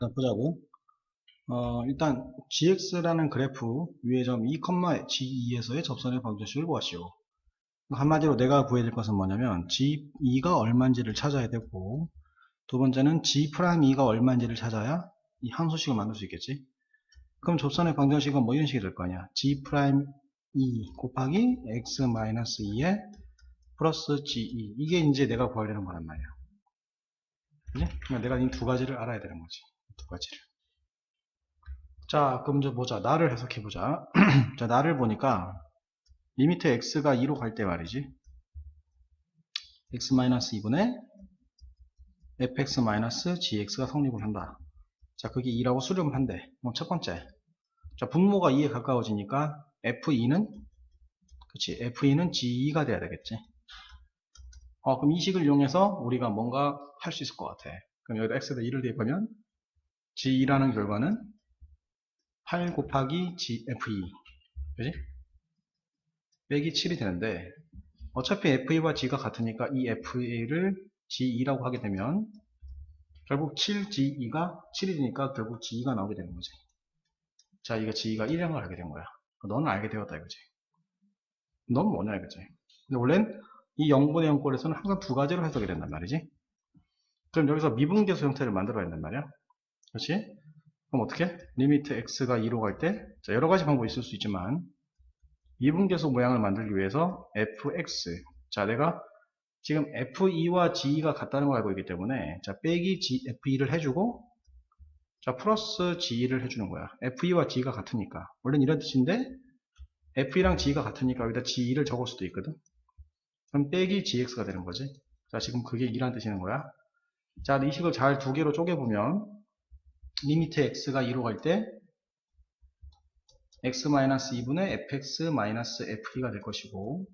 자, 보자고. 어, 일단 gx라는 그래프 위의 점 2,g2에서의 접선의 방정식을 보았시오. 한마디로 내가 구해야 될 것은 뭐냐면 g2가 얼마인지를 찾아야 되고 두 번째는 g'2가 얼마인지를 찾아야 이 함수식을 만들 수 있겠지. 그럼 접선의 방정식은 뭐 이런 식이 될 거 아니야. g'2 곱하기 x-2에 플러스 ge 이게 이제 내가 구하려는 거란 말이야. 그러니까 내가 이 두 가지를 알아야 되는 거지. 두 가지를. 자, 그럼 이제 보자. 나를 해석해 보자. 자, 나를 보니까 리미트 x가 2로 갈 때 말이지. x-2분의 fx-gx가 성립을 한다. 자, 그게 2라고 수렴한대. 그럼 첫 번째. 자, 분모가 2에 가까워지니까 f2는 그치 f2는 g2가 돼야 되겠지. 어, 그럼 이 식을 이용해서 우리가 뭔가 할 수 있을 것 같아. 그럼 여기다 x에다 2를 대입하면 g2라는 결과는 8 곱하기 g, f2 그지? 빼기 7이 되는데 어차피 f2와 g가 같으니까 이 f2를 g2라고 하게 되면 결국 7g2가 7이 되니까 결국 g2가 나오게 되는 거지. 자, 이거 g2가 1이라는 걸 알게 된 거야. 너는 알게 되었다 이거지. 넌 뭐냐 이거지. 근데 원래는 이 0분의 0꼴에서는 항상 두 가지로 해석이 된단 말이지. 그럼 여기서 미분계수 형태를 만들어야 된단 말이야. 그렇지? 그럼 어떻게? 리미트 x가 2로 갈 때, 자, 여러 가지 방법이 있을 수 있지만, 미분계수 모양을 만들기 위해서 fx. 자, 내가 지금 f2와 g2가 같다는 걸 알고 있기 때문에, 자, 빼기 g, f2를 해주고, 자, 플러스 g2를 해주는 거야. f2와 g가 같으니까. 원래는 이런 뜻인데, f2랑 g가 같으니까 여기다 g2를 적을 수도 있거든. 그럼 빼기 gx가 되는 거지. 자, 지금 그게 2라는 뜻이는 거야. 자, 이 식을 잘 두 개로 쪼개보면, 리미트 x가 2로 갈 때, x-2분의 fx-f2가 될 것이고,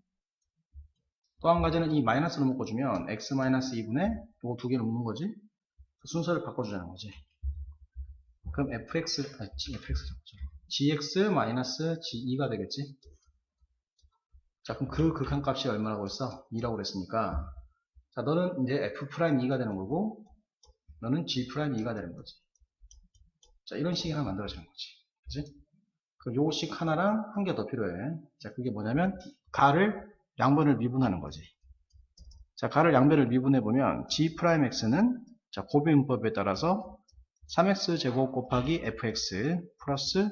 또 한 가지는 이 마이너스를 묶어주면, x-2분의, 이거 두 개를 묶는 거지. 순서를 바꿔주자는 거지. 그럼 fx, 아, fx, gx-g2가 되겠지. 자, 그럼 그 극한 값이 얼마라고 했어? 2라고 그랬으니까. 자, 너는 이제 f'2가 되는 거고, 너는 g'2가 되는 거지. 자, 이런 식이 하나 만들어지는 거지. 그지? 그 요식 하나랑 한 개 더 필요해. 자, 그게 뭐냐면, 가를 양변을 미분하는 거지. 자, 가를 양변을 미분해 보면, g'x는, 자, 고비문법에 따라서 3x 제곱 곱하기 fx 플러스,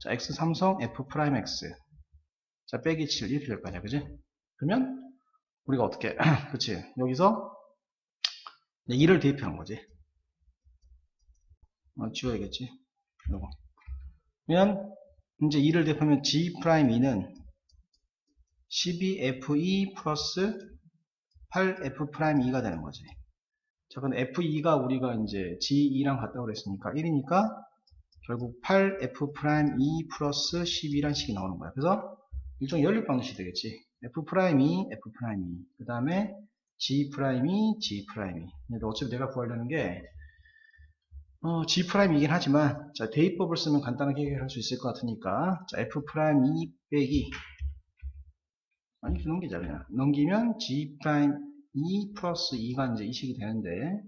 자, x 삼성 f'x. 자, 빼기 7 이렇게 될 거 아니야, 그지? 그러면 우리가 어떻게, 그치? 여기서 2를 대입하는 거지. 어, 지워야겠지. 요거. 그러면 이제 2를 대입하면 g'2는 12fe 플러스 8f'2가 되는 거지. 자, 근데 f2가 우리가 이제 g2랑 같다고 그랬으니까 1이니까 결국 8f'2 플러스 12란 식이 나오는 거야. 그래서 일종의 연립 방식이 되겠지. F'이 F'이 그 다음에 G'이 G'이 근데 어차피 내가 구하려는 게 어, G'이긴 하지만 자 대입법을 쓰면 간단하게 해결할 수 있을 것 같으니까 자 F'E 빼기 아니 그냥 넘기면 G'E 플러스 2가 이제 이 식이 되는데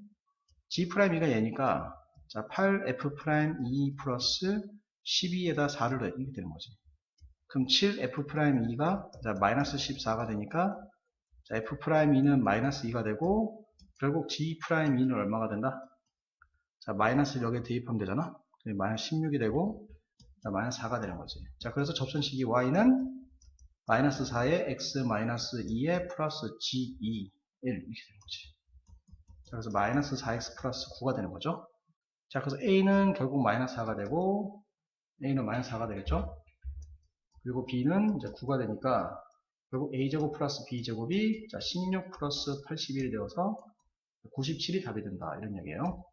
G'E가 얘니까 자 8F'E 플러스 12에다 4를 더 이렇게 되는 거지. 그럼 7F'2가 마이너스 14가 되니까 자, F'2는 마이너스 2가 되고 결국 G'2는 얼마가 된다? 자, 마이너스 여기에 대입하면 되잖아? 마이너스 16이 되고 자, 마이너스 4가 되는 거지. 자, 그래서 접선식이 Y는 마이너스 4에 X 마이너스 2에 플러스 G2 1 이렇게 되는 거지. 자, 그래서 마이너스 4X 플러스 9가 되는 거죠. 자, 그래서 A는 결국 마이너스 4가 되고 A는 마이너스 4가 되겠죠. 그리고 b는 이제 9가 되니까 결국 a제곱 플러스 b제곱이 자 16 플러스 81이 되어서 97이 답이 된다 이런 얘기예요.